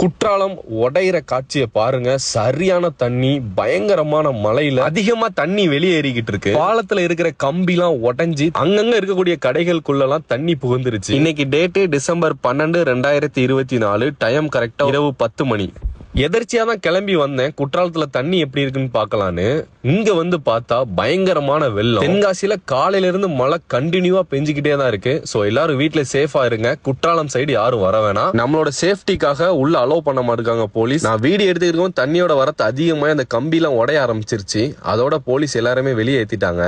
குற்றாலம் உடையிற காட்சியை பாருங்க. சரியான தண்ணி பயங்கரமான மழையில அதிகமா தண்ணி வெளியேறிக்கிட்டு இருக்கு. பாலத்துல இருக்கிற கம்பிலாம் உடஞ்சி அங்கங்க இருக்கக்கூடிய கடைகளுக்குள்ளலாம் தண்ணி புகுந்துருச்சு. இன்னைக்கு டேட்டு டிசம்பர் பன்னெண்டு ரெண்டாயிரத்தி இருபத்தி நாலு. டைம் கரெக்டா இரவு பத்து மணி. எதர்ச்சியா தான் கிளம்பி வந்தேன். குற்றாலத்துல தண்ணி எப்படி இருக்குன்னு பார்க்கலான்னு. இங்க வந்து பார்த்தா பயங்கரமான வெள்ளம். தென்காசியில காலையில இருந்து மழை கண்டினியூவா பெஞ்சுக்கிட்டே தான் இருக்கு. சோ எல்லாரும் வீட்டுல சேஃபா இருங்க. குற்றாலம் சைடு யாரும் வர வேணாம். நம்மளோட சேஃப்டிக்காக உள்ள அலோவ் பண்ண மாட்டாங்க போலீஸ் நான் வீடியோ எடுத்துக்கிறோம் தண்ணியோட வரத்து அதிகமாக அந்த கம்பிலாம் உடைய ஆரம்பிச்சிருச்சு. அதோட போலீஸ் எல்லாருமே வெளியே ஏத்திட்டாங்க.